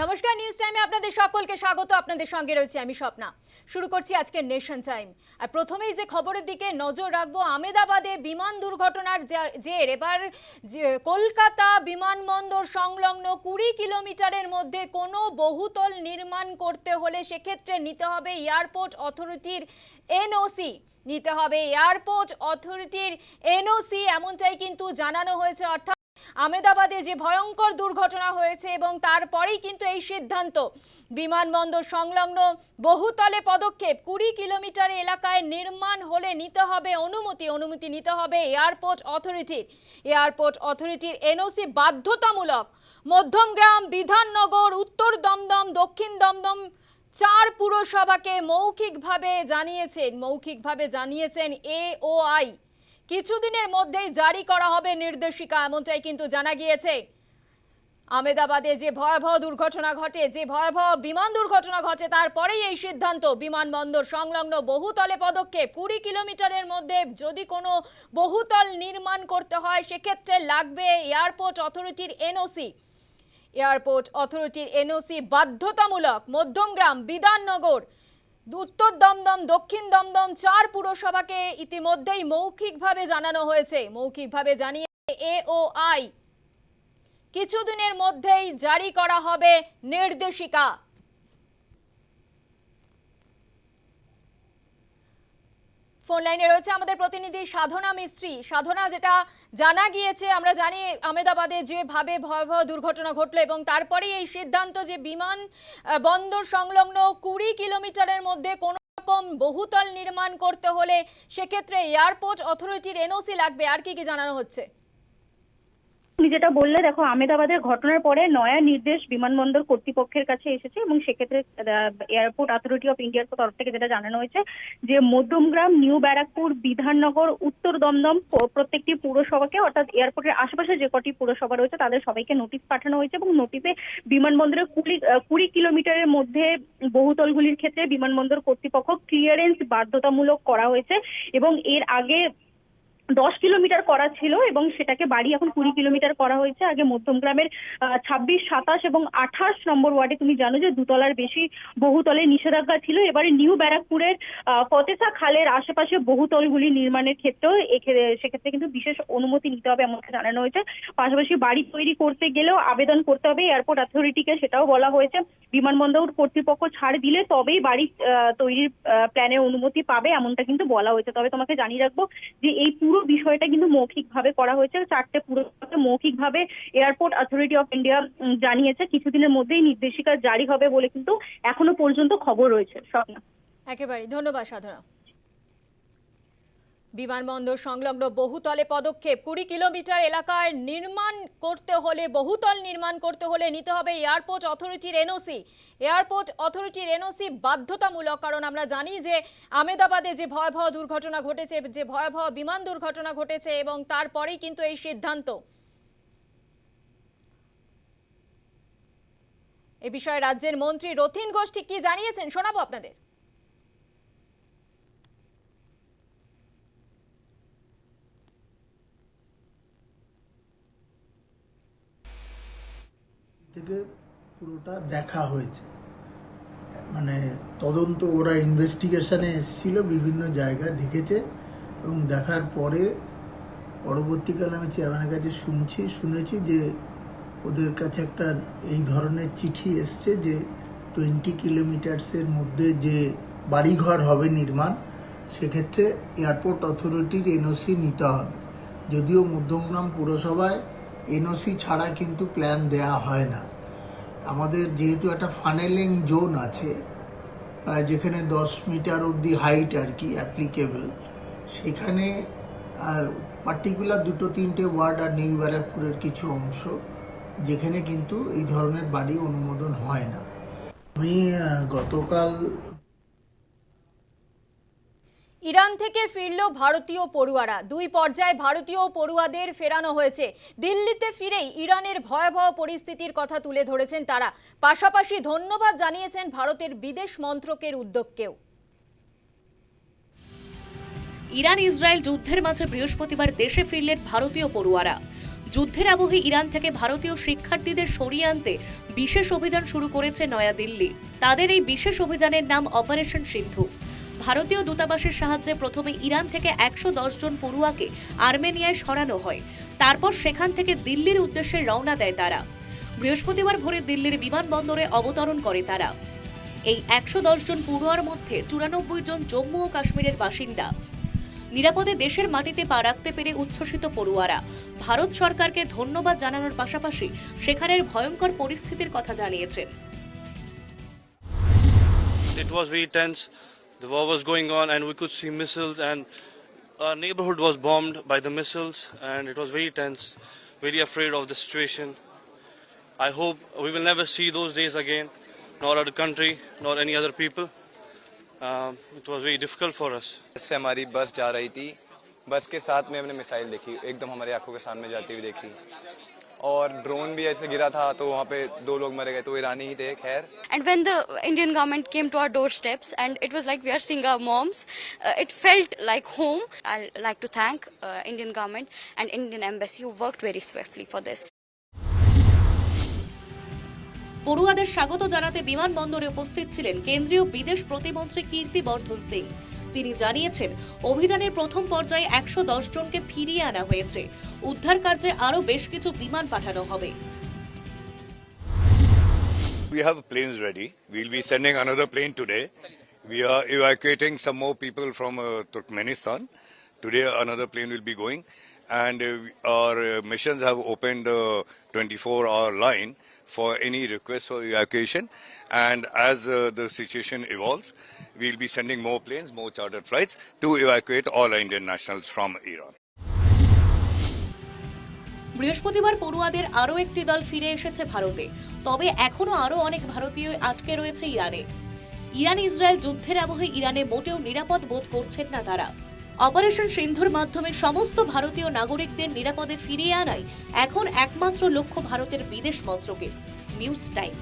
নমস্কার নিউজ টাইমে আপনাদের সকলকে স্বাগত। আপনাদের সঙ্গে রয়েছে আমি স্বপ্না। শুরু করছি আজকে নেশন টাইম আর প্রথমেই যে খবরের দিকে নজর রাখব, আমেদাবাদে বিমান দুর্ঘটনার জের। এবার কলকাতা বিমানবন্দর সংলগ্ন কুড়ি কিলোমিটারের মধ্যে কোনো বহুতল নির্মাণ করতে হলে সেক্ষেত্রে নিতে হবে এয়ারপোর্ট অথরিটির এনওসি নিতে হবে এয়ারপোর্ট অথরিটির এনওসি এমনটাই কিন্তু জানানো হয়েছে। অর্থাৎ আমেদাবাদে যে ভয়ঙ্কর দুর্ঘটনা হয়েছে এবং তারপরেই কিন্তু এই সিদ্ধান্ত। বিমানবন্দর সংলগ্ন বহুতলে পদক্ষেপ, কুড়ি কিলোমিটার এলাকায় নির্মাণ হলে নিতে হবে অনুমতি অনুমতি নিতে হবে এয়ারপোর্ট অথরিটির। এয়ারপোর্ট অথরিটির এনওসি বাধ্যতামূলক। মধ্যমগ্রাম বিধাননগর, উত্তর দমদম, দক্ষিণ দমদম চার পুরসভাকে মৌখিকভাবে জানিয়েছেন মৌখিকভাবে জানিয়েছেন এওআই কিছুদিনের মধ্যেই জারি করা হবে নির্দেশিকা, এমনটাই কিন্তু জানা গিয়েছে। আমেদাবাদে যে ভয়াবহ দুর্ঘটনা ঘটে, যে ভয়াবহ বিমান দুর্ঘটনা ঘটে, তারপরেই এই সিদ্ধান্ত। বিমানবন্দর সংলগ্ন বহুতলে পদক্ষেপ, কুড়ি কিলোমিটারের মধ্যে যদি কোনো বহুতল নির্মাণ করতে হয়, সেক্ষেত্রে লাগবে এয়ারপোর্ট অথরিটির এনওসি। এয়ারপোর্ট অথরিটির এনওসি বাধ্যতামূলক, মধ্যমগ্রাম, বিধাননগর উত্তর দমদম, দক্ষিণ দমদম, চার পুরসভাকে ইতিমধ্যেই মৌখিকভাবে জানানো হয়েছে। মৌখিকভাবে জানিয়ে এওআই কিছুদিনের মধ্যেই জারি করা হবে নির্দেশিকা। ফোন লাইনে রয়েছে আমাদের প্রতিনিধি সাধনা মিস্ত্রি। সাধনা, যেটা জানা গিয়েছে, আমরা জানি আহমেদাবাদে যেভাবে ভয়াবহ দুর্ঘটনা ঘটলো এবং তারপরেই এই সিদ্ধান্ত যে বিমান বন্দর সংলগ্ন কুড়ি কিলোমিটারের মধ্যে কোন রকম বহুতল নির্মাণ করতে হলে সেক্ষেত্রে এয়ারপোর্ট অথরিটির এনওসি লাগবে। আর কি কি জানানো হচ্ছে? তুমি যেটা বললে, দেখো আমেদাবাদের ঘটনার পরে নয়া নির্দেশ বিমানবন্দর কর্তৃপক্ষের কাছে এসেছে এবং সেক্ষেত্রে এয়ারপোর্ট অথরিটি অফ ইন্ডিয়ার তরফ থেকে যেটা জানানো হয়েছে যে মধ্যমগ্রাম নিউ ব্যারাকপুর বিধাননগর, উত্তর দমদম প্রত্যেকটি পুরসভাকে, অর্থাৎ এয়ারপোর্টের আশেপাশে যে কটি পুরসভা রয়েছে, তাদের সবাইকে নোটিশ পাঠানো হয়েছে এবং নোটিশে বিমানবন্দরের কুড়ি কুড়ি কিলোমিটারের মধ্যে বহুতলগুলির ক্ষেত্রে বিমানবন্দর কর্তৃপক্ষ ক্লিয়ারেন্স বাধ্যতামূলক করা হয়েছে এবং এর আগে দশ কিলোমিটার করা ছিল এবং সেটাকে বাড়ি এখন কুড়ি কিলোমিটার করা হয়েছে। আগে মধ্যমগ্রামের ছাব্বিশ, সাতাশ এবং আঠাশ নম্বর ওয়ার্ডে তুমি জানো যে দুতলার বেশি বহুতলে নিষেধাজ্ঞা ছিল। এবারে নিউ ব্যারাকপুরের ফতেসা খালের আশেপাশে বহুতলগুলি নির্মাণের ক্ষেত্রেও সেক্ষেত্রে কিন্তু বিশেষ অনুমতি নিতে হবে এমনটা জানানো হয়েছে। পাশাপাশি বাড়ি তৈরি করতে গেলেও আবেদন করতে হবে। এয়ারপোর্ট অথরিটিকে সেটাও বলা হয়েছে। বিমানবন্দর কর্তৃপক্ষ ছাড় দিলে তবেই বাড়ি তৈরির প্ল্যানের অনুমতি পাবে এমনটা কিন্তু বলা হয়েছে। তবে তোমাকে জানিয়ে রাখব যে এই পুরো বিষয়টা কিন্তু মৌখিকভাবে করা হয়েছে। চারটে পুরো মৌখিকভাবে এয়ারপোর্ট অথরিটি অফ ইন্ডিয়া জানিয়েছে। কিছুদিনের মধ্যেই নির্দেশিকা জারি হবে বলে কিন্তু এখনও পর্যন্ত খবর রয়েছে। স্বপ্না একেবারে ধন্যবাদ, সাধনা। বিমানবন্দর সংলগ্ন বহুতলে পদক্ষেপ। কুড়ি কিলোমিটার এলাকায় নির্মাণ করতে হলে, বহুতল নির্মাণ করতে হলে নিতে হবে এয়ারপোর্ট অথরিটির এনওসি। এয়ারপোর্ট অথরিটির এনওসি বাধ্যতামূলক, কারণ আমরা জানি যে আমেদাবাদে যে ভয়াবহ দুর্ঘটনা ঘটেছে, যে ভয়াবহ বিমান দুর্ঘটনা ঘটেছে এবং তারপরেই কিন্তু এই সিদ্ধান্ত। এ বিষয়ে রাজ্যের মন্ত্রী রথিন ঘোষ ঠিক কি জানিয়েছেন শোনাবো আপনাদের। থেকে পুরোটা দেখা হয়েছে। মানে তদন্ত ওরা ইনভেস্টিগেশনে এসেছিল, বিভিন্ন জায়গা দেখেছে এবং দেখার পরে পরবর্তীকালে আমি চেয়ারম্যানের কাছে শুনছি, শুনেছি যে ওদের কাছে একটা এই ধরনের চিঠি এসছে যে টোয়েন্টি কিলোমিটার্সের মধ্যে যে বাড়িঘর হবে নির্মাণ, সেক্ষেত্রে এয়ারপোর্ট অথরিটির এনওসি নিতে হবে। যদিও মধ্যমগ্রাম পুরসভায় এনওসি ছাড়া কিন্তু প্ল্যান দেয়া হয় না। আমাদের যেহেতু একটা ফানেলিং জোন আছে, প্রায় যেখানে দশ মিটার অবধি হাইট আর কি অ্যাপ্লিকেবল সেখানে পার্টিকুলার দুটো তিনটে ওয়ার্ড আর নিউ ব্যারাকপুরের কিছু অংশ, যেখানে কিন্তু এই ধরনের বাড়ি অনুমোদন হয় না। আমি গতকাল ইরান থেকে ফিরল ভারতীয় পড়ুয়ারা। দুই পর্যায়ে ভারতীয় পড়ুয়াদের ফেরানো হয়েছে। দিল্লিতে ফিরেই ইরানের ভয়াবহ পরিস্থিতির কথা তুলে ধরেছেন তারা। পাশাপাশি ধন্যবাদ জানিয়েছেন ভারতের বিদেশ মন্ত্রকের উদ্যোগকেও। ইরান ইসরায়েল যুদ্ধের মাঝে বৃহস্পতিবার দেশে ফিরলেন ভারতীয় পড়ুয়ারা। যুদ্ধের আবহে ইরান থেকে ভারতীয় শিক্ষার্থীদের সরিয়ে আনতে বিশেষ অভিযান শুরু করেছে নয়াদিল্লি। তাদের এই বিশেষ অভিযানের নাম অপারেশন সিন্ধু। ভারতীয় দূতাবাসের সাহায্যে প্রথমে ইরান থেকে একশো জন পড়ুয়াকে আর্মেনিয়ায় সরানো হয়। তারপর সেখান থেকে দিল্লির উদ্দেশ্যে রওনা দেয় তারা। বৃহস্পতিবার ভোরে দিল্লির বিমানবন্দরে অবতরণ করে তারা। এই একশো দশ জন পড়ুয়ার মধ্যে চুরানব্বই জন জম্মু ও কাশ্মীরের বাসিন্দা। নিরাপদে দেশের মাটিতে পা রাখতে পেরে উচ্ছ্বসিত পড়ুয়ারা। ভারত সরকারকে ধন্যবাদ জানানোর পাশাপাশি সেখানের ভয়ঙ্কর পরিস্থিতির কথা জানিয়েছেন. The war was going on, and we could see missiles, and our neighborhood was bombed by the missiles, and it was very tense. Very afraid of the situation. I hope we will never see those days again, nor our country, nor any other people. Um, it was very difficult for us. से हमारी बस जा रही थी बस के साथ में हमने मिसाइल देखी एकदम हमारी आंखों के सामने जाती हुई देखी और ड्रोन भी ऐसे गिरा था तो वहाँ पे दो लोग मरे गए तो ईरानी ही थे खैर And when the Indian government came to our doorsteps, and it was like we are seeing our moms, uh, it felt like home. I'd like to thank uh, Indian government and Indian embassy who worked very swiftly for this. পড়ুয়াদের স্বাগত জানাতে বিমানবন্দরে উপস্থিত ছিলেন কেন্দ্রীয় বিদেশ প্রতিমন্ত্রী কীর্তি বর্ধন সিং তিনি জানিয়েছেন অভিযানের প্রথম পর্যায়ে একশো দশ জনকে ফিরিয়ে আনা হয়েছে উদ্ধার কার্যে আরও বেশ কিছু বিমান পাঠানো হবে We have planes ready. We'll be sending another plane today. We are evacuating some more people from uh, Turkmenistan. Today, another plane will be going. And uh, our uh, missions have opened the 24 hour line for any request for evacuation. And as uh, the situation evolves, we'll be sending more planes, more chartered flights to evacuate all Indian nationals from Iran. বৃহস্পতিবার পড়ুয়াদের আরও একটি দল ফিরে এসেছে ভারতে। তবে এখনও আরও অনেক ভারতীয় আটকে রয়েছে ইরানে। ইরান ইসরায়েল যুদ্ধের আবহে ইরানে মোটেও নিরাপদ বোধ করছেন না তারা। অপারেশন সিন্ধুর মাধ্যমে সমস্ত ভারতীয় নাগরিকদের নিরাপদে ফিরিয়ে আনাই এখন একমাত্র লক্ষ্য ভারতের বিদেশ মন্ত্রকের নিউজ টাইম।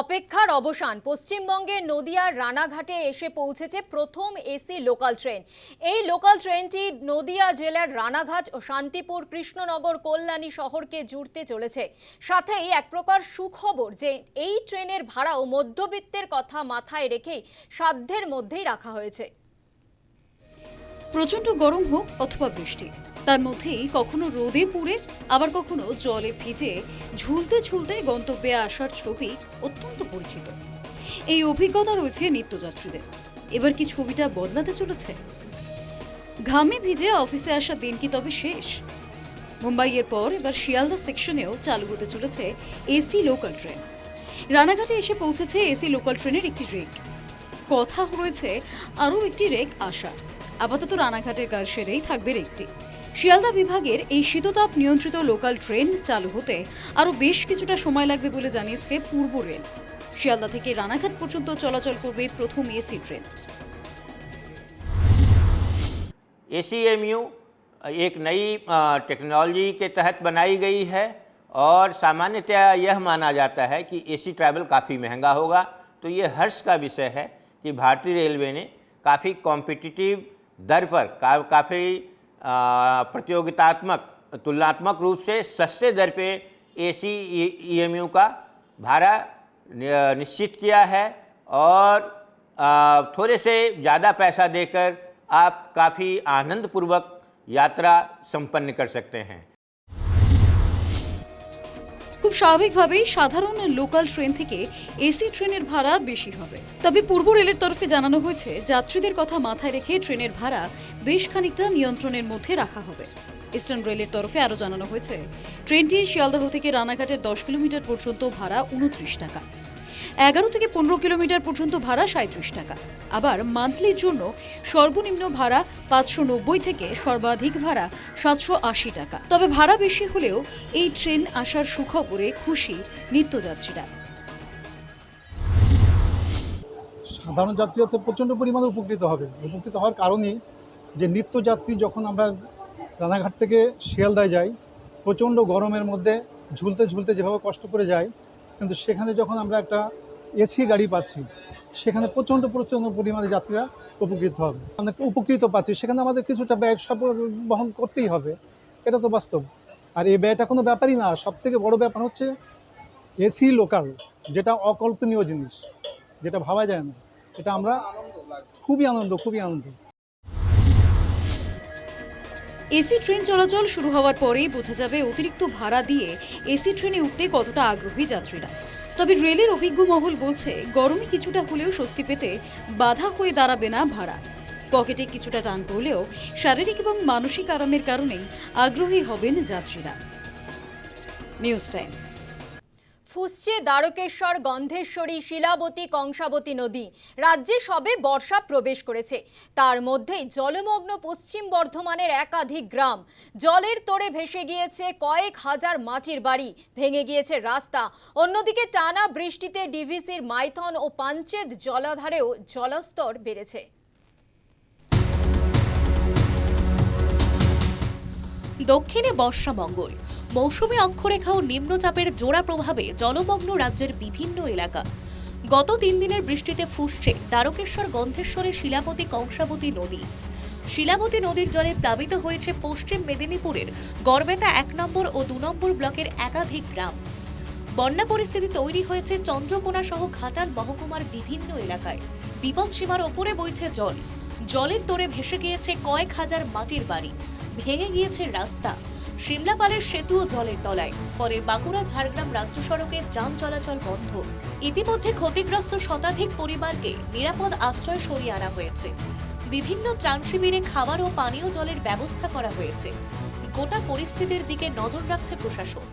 অপেক্ষার অবসান। পশ্চিমবঙ্গে নদিয়ার রানাঘাটে এসে পৌঁছেছে প্রথম এসি লোকাল ট্রেন। এই লোকাল ট্রেনটি নদিয়া জেলার রানাঘাট ও শান্তিপুর, কৃষ্ণনগর, কল্যাণী শহরকে জুড়তে চলেছে। সাথেই এক প্রকার সুখবর যে এই ট্রেনের ভাড়াও মধ্যবিত্তের কথা মাথায় রেখেই সাধ্যের মধ্যেই রাখা হয়েছে। প্রচণ্ড গরম হোক অথবা বৃষ্টি। তার মধ্যেই কখনো রোদে পুড়ে, আবার কখনো জলে ভিজে, ঝুলতে ঝুলতে গন্তব্যে আসার ছবি অত্যন্ত পরিচিত। এই অভিজ্ঞতা রয়েছে নিত্যযাত্রীদের। এবার কি ছবিটা বদলাতে চলেছে? ঘামে ভিজে অফিসে আসার দিন কি তবে শেষ? মুম্বাইয়ের পর এবার শিয়ালদা সেকশনেও চালু হতে চলেছে এসি লোকাল ট্রেন রানাঘাটে এসে পৌঁছেছে এসি লোকাল ট্রেনের একটি রেক। কথা রয়েছে আরও একটি রেক আসা আপাতত রানাঘাটের কারশেরেই থাকবে রেকটি শিয়ালদা বিভাগের এই শীততাপ নিয়ন্ত্রিত লোকাল ট্রেন চালু হতে আরও বেশ কিছুটা সময় লাগবে বলে জানিয়েছে পূর্ব রেল শিয়ালদা থেকে রানাঘাট পর্যন্ত চলাচল করবে প্রথম এসি ট্রেন ए एक नई अ, टेक्नोलॉजी के तहत बनाई गई है और सामान्यतया यह माना जाता है कि एसी ट्रैवल काफ़ी महंगा होगा तो ये हर्ष का विषय है कि भारतीय रेलवे ने काफ़ी कॉम्पिटिटिव दर पर का, काफ़ी प्रतियोगितात्मक तुलनात्मक रूप से सस्ते दर पे एसी ईएमयू का भाड़ा निश्चित किया है और थोड़े से ज़्यादा पैसा देकर आप काफ़ी आनंदपूर्वक यात्रा संपन्न कर सकते हैं। খুব স্বাভাবিকভাবেই সাধারণ লোকাল ট্রেন থেকে এসি ট্রেনের ভাড়া বেশি হবে। তবে পূর্ব রেলের তরফে জানানো হয়েছে, যাত্রীদের কথা মাথায় রেখে ট্রেনের ভাড়া বেশ খানিকটা নিয়ন্ত্রণের মধ্যে রাখা হবে। ইস্টার্ন রেলের তরফে আরও জানানো হয়েছে, ট্রেনটি শিয়ালদহ থেকে রানাঘাটের দশ কিলোমিটার পর্যন্ত ভাড়া উনত্রিশ টাকা। এগারো থেকে পনেরো কিলোমিটার পর্যন্ত ভাড়া সাঁত্রিশ টাকা। আবার মান্থলির জন্য সর্বনিম্ন ভাড়া পাঁচশো নব্বই থেকে সর্বাধিক ভাড়া সাতশো আশি টাকা। তবে ভাড়া বেশি হলেও এই ট্রেন আসার সুখবরে খুশি নিত্যযাত্রীরা। সাধারণ যাত্রীরা তো প্রচণ্ড পরিমাণে উপকৃত হবে। উপকৃত হওয়ার কারণই যে নিত্যযাত্রী যখন আমরা রানাঘাট থেকে শিয়ালদায় যাই, প্রচণ্ড গরমের মধ্যে ঝুলতে ঝুলতে যেভাবে কষ্ট করে যাই কিন্তু সেখানে যখন আমরা একটা এসি গাড়ি পাচ্ছি, সেখানে প্রচণ্ড প্রচণ্ড পরিমাণে যাত্রীরা উপকৃত হবে। অনেক উপকৃত পাচ্ছি, সেখানে আমাদের কিছুটা ব্যয় বহন করতেই হবে, এটা তো বাস্তব। আর এই ব্যয়টা কোনো ব্যাপারই না সব থেকে বড় ব্যাপার হচ্ছে এসি লোকাল যেটা অকল্পনীয় জিনিস, যেটা ভাবা যায় না। এটা আমরা খুবই আনন্দ খুবই আনন্দ। এসি ট্রেন চলাচল শুরু হওয়ার পরেই বোঝা যাবে অতিরিক্ত ভাড়া দিয়ে এসি ট্রেনে উঠতে কতটা আগ্রহী যাত্রীরা। তবে রেলের অভিজ্ঞ মহল বলছে, গরমে কিছুটা হলেও স্বস্তি পেতে বাধা হয়ে দাঁড়াবে না ভাড়া। পকেটে কিছুটা টান পড়লেও শারীরিক এবং মানসিক আরামের কারণেই আগ্রহী হবেন যাত্রীরা। News time. ফুসছে দ্বারকেশ্বর, গন্ধেশ্বরী, শিলাবতী, কংসাবতী নদী। রাজ্যে সবে বর্ষা প্রবেশ করেছে। তার মধ্যেই জলমগ্ন পশ্চিম বর্ধমানের একাধিক গ্রাম। জলের তোড়ে ভেসে গিয়েছে কয়েক হাজার মাটির বাড়ি। ভেঙে গিয়েছে রাস্তা। অন্যদিকে টানা বৃষ্টিতে ডিভিসির মাইথন ও পাঞ্চেত জলাধারেও জলস্তর বেড়েছে। দক্ষিণে বর্ষা মঙ্গল। মৌসুমী অক্ষরেখা ও নিম্নচাপের জোড়া প্রভাবে জলমগ্ন রাজ্যের বিভিন্ন এলাকা। গত তিন দিনের বৃষ্টিতে ফুসছে দ্বারকেশ্বর গন্ধেশ্বরে শিলাবতী কংসাবতী নদী। শিলাবতী নদীর জলে প্লাবিত হয়েছে পশ্চিম মেদিনীপুরের গড়বেতা এক নম্বর ও দু নম্বর ব্লকের একাধিক গ্রাম। বন্যা পরিস্থিতি তৈরি হয়েছে চন্দ্রকোনা সহ ঘাটাল মহকুমার বিভিন্ন এলাকায়। বিপদসীমার ওপরে বইছে জল। জলের তোড়ে ভেসে গিয়েছে কয়েক হাজার মাটির বাড়ি। ভেঙে গিয়েছে রাস্তা। সিমলাপালের ও জলের তলায়। ফলে বাঁকুড়া, ঝাড়গ্রাম রাজ্য সড়কে যান চলাচল বন্ধ। ইতিমধ্যে ক্ষতিগ্রস্ত শতাধিক পরিবারকে নিরাপদ আশ্রয় সরিয়ে আনা হয়েছে। বিভিন্ন ত্রাণ শিবিরে খাবার ও পানীয় জলের ব্যবস্থা করা হয়েছে। গোটা পরিস্থিতির দিকে নজর রাখছে প্রশাসন।